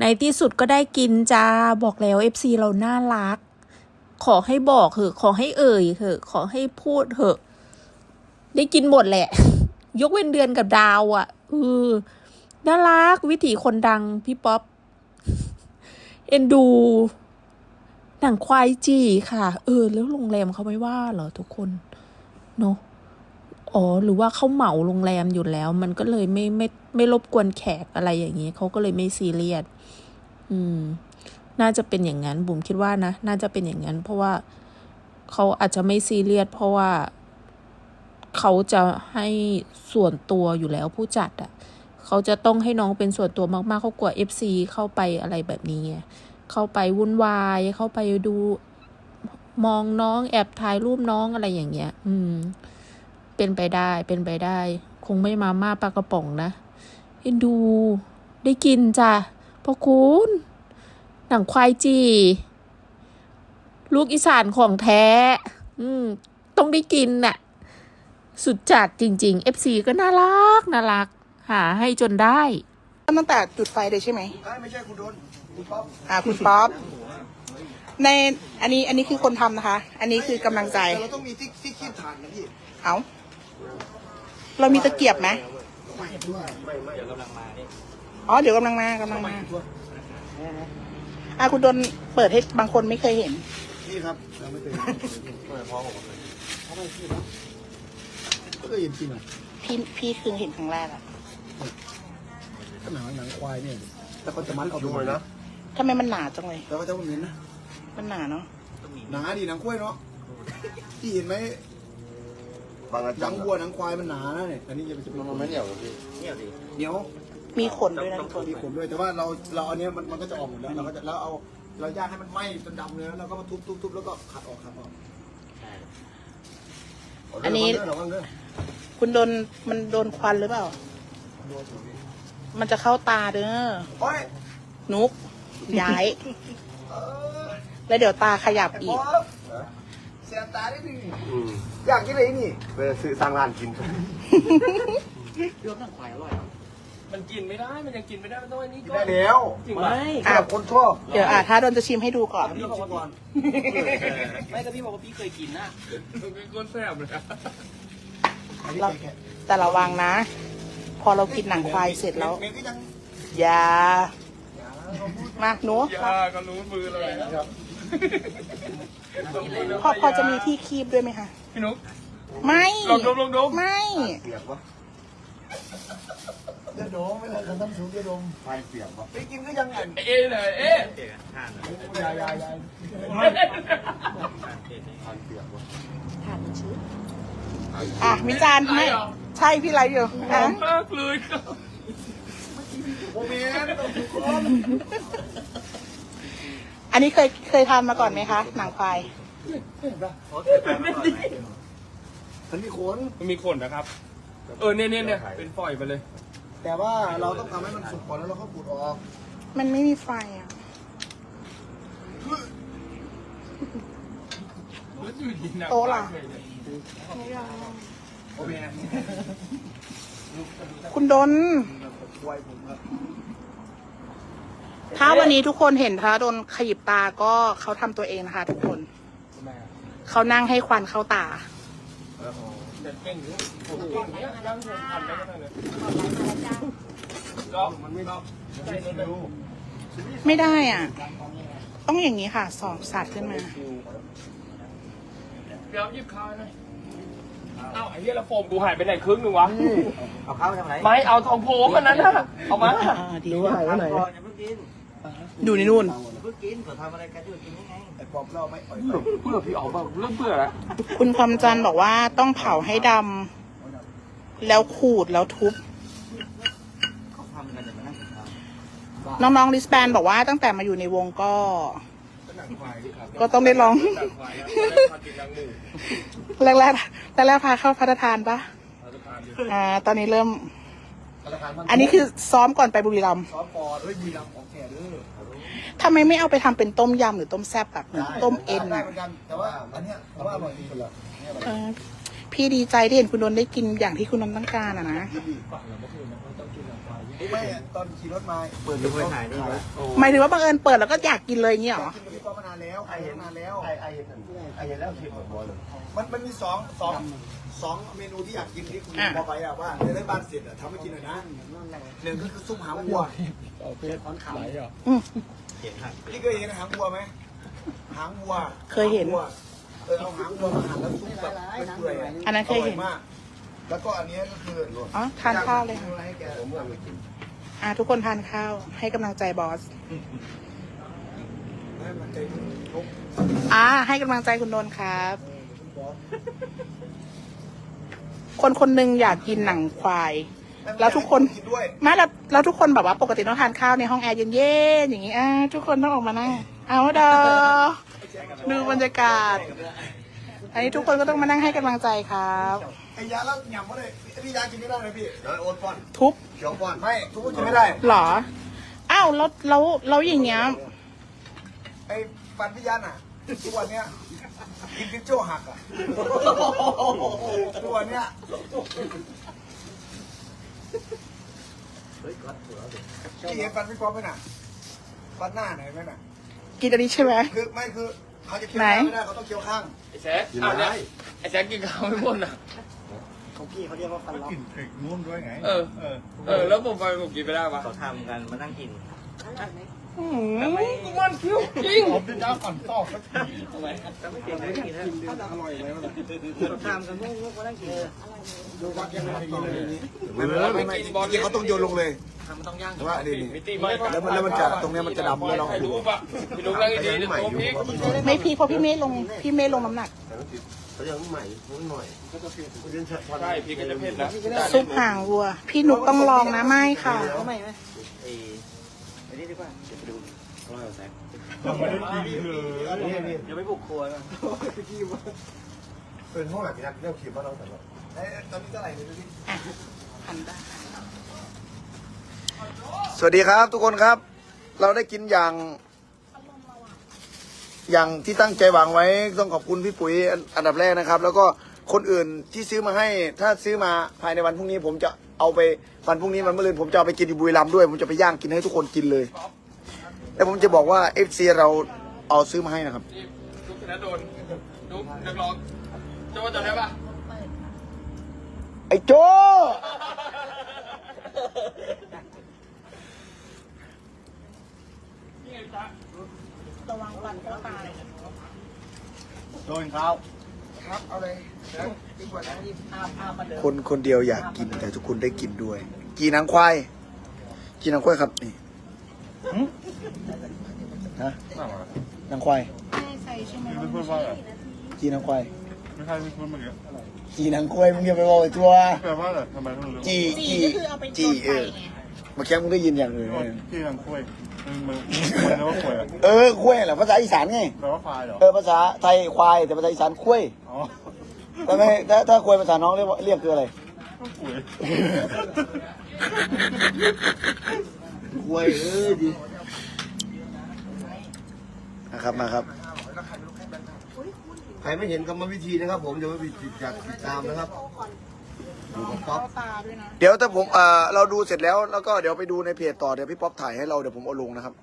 ในที่สุดก็ได้กินจ้า บอกแล้ว FC เราน่ารัก ขอให้บอกเถอะ ขอให้เอ่ยเถอะ ขอให้พูดเถอะ ได้กินหมดแหละ ยกเว้นเดือนกับดาวอะ่ะเออน่ารักวิถีคนดังพี่ป๊อป เอ็นดู หนังควายจีค่ะ เออ แล้วโรงแรมเขาไม่ว่าเหรอทุกคน เนอะ อ๋อ หรือว่าเขาเหมาโรงแรมอยู่แล้ว มันก็เลยไม่ไม่ไม่รบกวนแขกอะไรอย่างนี้เขาก็เลยไม่ซีเรียสอืม น่าจะเป็นอย่างนั้นบุ๋มคิดว่านะน่าจะเป็นอย่างนั้น เพราะว่าเขาอาจจะไม่ซีเรียสเพราะว่าเขาจะให้ส่วนตัวอยู่แล้วผู้จัดอะ่ะเขาจะต้องให้น้องเป็นส่วนตัวมากๆเขากลัวเอฟซีเข้าไปอะไรแบบนี้ไงเข้าไปวุ่นวายเข้าไปดู มองน้องแอบถ่ายรูปน้องอะไรอย่างเงี้ย อืม เป็นไปได้เป็นไปได้ คงไม่มาม่าปลากระป๋องนะเอ็นดูได้กินจ้ะพ่อคุณหนังควายจีลูกอีสานของแท้ อืม ต้องได้กินน่ะ สุดจัดจริงๆ FC ก็น่ารักน่ารัก หาให้จนได้ ตั้งแต่จุดไฟเลยใช่ไหมไม่ใช่คุณโดนคุณป๊อปอ่าคุณป๊อปในอันนี้อันนี้คือคนทำนะคะ อันนี้คือกำลังใจแต่เราต้องมีที่ที่คีบฐานนะพี่ เอา เรามีตะเกียบไหมอ๋อ เดี๋ยวกำลังมากำลังมาอะคุณโดนเปิดให้บางคนไม่เคยเห็น นี่ครับเราไม่เคยเปิดพอผมเลยเขาไม่คีบนะก็เคยเห็นจริงอะพี่พี่คือเห็นครั้งแรกอะก็หนังหนังควายเนี่ยแล้วก็จะมัดออกไปนะทำไมมันหนาจังเลยแล้วก็จะเหม็นนะมันหนาเนาะหนังดีหนังกล้วยเนาะพี่เห็นไหม บางอาหจานัรงย์วัวหนังควายมันหนานะเนี่ยอันนี้จะเป็นจะเป็นมันไม่เหนียวหรอพี่เหนียวมีขนด้วยนะทุกคนมีขมด้วยแต่ว่าเราเราอันเนี้ยมันมันก็จะออกหมดแล้วเราก็จะแล้วเอาเราย่างให้มันไหม้จนดำเลยแล้วเราก็มาทุบทุบทุบแล้วก็ขัดออกขัดออกอันนี้ระวังเด้อคุณโดนมันโดนควันหรือเปล่ามันจะเข้าตาเด้อโอ้ยนุกย้ายแล้วเดี๋ยวตาขยับอีก เสียตาได้ดิอืมอยากกินอะไรนี่เพื่อซื้อสร้างร้านกินมันกินไม่ได้ มันยังกินไม่ได้ มันต้องอันนี้กินก่อได้นแล้วจริงป่ะสำหรับคนชอบเดี๋ยวอะถ้าโดนจะชิมให้ดูก่อน พี่บอกก่อนไม่ก็พี่บอกว่าพี่เคยกินนะเป็นคนแซ่บเลยอะเราแต่ระวังนะ พอเรากินหนังควายเสร็จแล้ว เมย์ก็ยังอย่ามาหนูยาก็รู้มือเราเลยนะครับ พอพอจะมีที่คีบด้วยไหมคะ พี่นุ๊กไม่ลองดมลองดมไม่ เปียกวะจะโดมไม่เลยคันต้องสูงจะโดมไฟเปียกวะไปกินก็ยังไงเอ๊ะเลยเอ๊ะยายายายไฟเปียกวะอะมิจานไม่ใช่พี่ไรอยู่หออะมมากเลยครับโมเมนต์ต้องถูกคน อันนี้เคยเคยทานมาก่อนไหมคะ หนังควาย มันมีขนมันมีขนนะครับ เออเนี่ยเนี่ยเนี่ยเป็นฝอยไปเลย แต่ว่าเราต้องทำให้มันสุกก่อนแล้วเราก็ขูดออก มันไม่มีไฟอะ โต๊ะล่ะ โอเคคุณดน ควายผมครับ ถ้าวันนี้ทุกคนเห็นพระดนขยิบตาก็เขาทำตัวเองนะคะ ทุกคน เขานั่งให้ควันเข้าตาเด็ดเก่งอยู่ผมเก่งเนี้ยย่างผมทำได้ก็ได้เลยก็มันไม่รอบใช่รถเลยไม่ได้อะ ต้องอย่างนี้ค่ะ สองสัตว์ขึ้นมา เดี๋ยวหยิบข้าวหน่อยเอ้าไอ้เหี้ยแล้วโฟมกูหายไปไหนครึ่งหนึงวะ เอาข้าวไปทำไรไม่เอาทองโพมอันนั้นน่ะเอามาอ่าดีว่าหายไปไหนก่อนอย่าเพิ่งกิน ดูในนู่นอย่าเพิ่งกินเผื่อทำอะไรกันอยู่กินยังไงไอ้ปอบเราไม่อ่อยเพื่อพี่ออกมาเริ่มเบื่อแล้วคุณความจันทร์บอกว่าต้องเผาให้ดำแล้วขูดแล้วทุบ เขาทำกันแต่มานั่งกินข้าวน้องๆลิสแบนบอกว่าตั้งแต่มาอยู่ในวงก็ ก็ต้องได้ลองแรกๆแรกๆพาเข้าพัฒทานปะอ่า ตอนนี้เริ่ม อันนี้คือซ้อมก่อนไปบุรีรัมย์ซอสปอดเฮ้ยมีดำของแก่เด้อทำไมไม่เอาไปทำเป็นต้มยำหรือต้มแซ่บแบบเหมือนต้มเอ็นได้อะ เหมือนกันแต่ว่าอันเนี้ยแต่ว่าอร่อยดีสุดละเออพี่ดีใจที่เห็นคุณนนท์ได้กินอย่างที่คุณนนท์ต้องการอะนะ ไม่ตอนขี่รถมาเปิดดูไปถ่ายด้วยหมายถึงว่าบังเอิญเปิดแล้วก็อยากกินเลยอย่างเงี้ยเหรอกินกับพี่ป๊อปมานานแล้วไอเห็นนานแล้ว ไอไอเห็นไอเห็นแล้วคิดหมดบอลเลยมันมันมีสองสองสองเมนูที่อยากกินที่คุณบอกไปอะว่าในบ้านเสร็จอะทำให้กินหน่อยนะหนึ่งก็คือซุปหางวัวอืมเห็นหักพี่เคยเห็นหางวัวไหมหางวัวเคยเห็นางวัวเออเอาหางวัวมาหั่นแล้วซุปแบบเปื่อยๆะอันนั้นเคยเห็นร่มาก แล้วก็อันนี้ก็คืออ๋อทานข้าวเลยค่ะให้แกอะทุกคนทานข้าวให้กำลังใจบอส ให้มันใจทุกอ่าให้กำลังใจคุณนนท์ครับคนคนหนึ่งอยากกินหนังควาย แล้วทุกคนกินด้วยไมาแล้วแล้วทุกคนแบบว่าปกติต้องทานข้าวในห้องแอร์เย็นๆอย่างนี้อ่าทุกคนต้องออกมานั่งเอาดอดูบรรยากาศ อันนี้ทุกคนก็ต้องมานั่งให้กำลังใจครับไอ้ยาแล้วหยำก็เลยพี่ยากินไม่ได้เลยพี่เดี๋ยวโอนป้อนทุบเขียวป้อนไม่ทุกคนกินไม่ได้เหรอ อ้าวแล้วแล้วแล้วอย่างเงี้ย ไอ้ฟันพี่ยันอะทุกวันเนี้ยกินพิซโจ้หักอะทุกวันเนี้ยพี่เห็นฟันพี่ป๊อปไหมน่ะฟันหน้าไหนไหมน่ะกินอันนี้ใช่ไหม คือไม่คือเขาจะเคี้ยวไหนข้างไม่ได้เขาต้องเคี้ยวข้างไอ้แซคเอาเนี่ยไอ้แซคกินข้าวไม่หมดอะของ พี่เขาเรียกว่าฟันล็อกเออเออ แล้วผมไปผมกินไม่ได้ปะเขาทำกันมานั่งกินอืมมันคิ้วจริงผมจะจ้าก่อนตอกสักทีแต่ไม่เก่งเลยกินนะอร่อยไหมวะเขาทำกันงงๆมานั่งกินดูวัดยังไงกินเลยนี้ไม่ไม่ไม่จริงๆเขาต้องโยนลงเลยทำมันต้องย่างแต่ว่านี่นี่มิติใหม่แล้วมันแล้วมันจะตรงเนี้ยมันจะดำแล้วเราถ่ายรูปอะพี่ลุงนั่งดีๆเนี่ยตัวพริกไม่พี่เพราะพี่เมย์ลงพี่เมย์ลงน้ำหนัก เขาจะใหม่นิดหน่อยใช่พริกก็จะเผ็ดนะซุปห่างวัว พี่นุกต้องลองนะไม่ค่ะเขาใหม่ไหมเอไปนี่ดีกว่าเดี๋ยวไปดูอร่อยแซ่บเดี๋ยวไปบุกครัวกันเป็นห้องแบบนี้เรียกขีดว่าเราแต่ละเอ้ยตอนนี้เท่าไหร่เนี่ยดูดิหันได้สวัสดีครับทุกคนครับ เราได้กินอย่าง อย่างที่ตั้งใจหวังไว้ต้องขอบคุณพี่ปุ๋ยอันอันดับแรกนะครับ แล้วก็คนอื่นที่ซื้อมาให้ถ้าซื้อมาภายในวันพรุ่งนี้ ผมจะเอาไปวันพรุ่งนี้วันมะรืนผมจะเอาไปกินที่บุรีรัมย์ด้วย ผมจะไปย่างกินให้ทุกคนกินเลยแล้วผมจะบอกว่าเอฟซีเราเอาซื้อมาให้นะครับนี่ลุกธนดลลุกนักร้องโจ้จำได้ปะไอ้โจนี่ไงพี่ตา ระวังฟันก็ตายโดนเขาครับเอาเลยเคนคนเดียวอยากกินแต่ทุกคนได้กินด้วย กีหนังควายกีหนังควายครับนี่ฮะหนังควายใส่ใช่ไหมไม่พูดว่าอะไรกีหนังควายไม่ใช่ไม่พูดเมื่อกี้กีหนังควายมึงอย่าไปบอกไอ้ตัวแปลว่าอะไรทำไมต้องรู้จีจีจีก็คือเอาไปจีโดนเอไฟอไงเมื่อกี้มึงได้ยินอย่างอื่น ที่ทางคุย มึงมึงมึงเรียกว่าคุยอะเออควายเหรอภาษาอีสานไง แปลว่าไฟล์เหรอ เออภาษาไทยควายแต่ภาษาอีสานควายอ๋อแต่ไม่ถ้าถ้าควายภาษาน้องเรียกว่าเรียกคืออะไรก็คุยควายเออดีนะครับมาครับ ใครไม่เห็นกรรมวิธีนะครับ ผมเดี๋ยวไปติดจากติดตามนะครับ ดูกับป๊อปตาด้วยนะเดี๋ยวถ้าผมเอ่อเราดูเสร็จแล้วแล้วก็เดี๋ยวไปดูในเพจต่อเดี๋ยวพี่ป๊อปถ่ายให้เราเดี๋ยวผมเอาลงนะครับ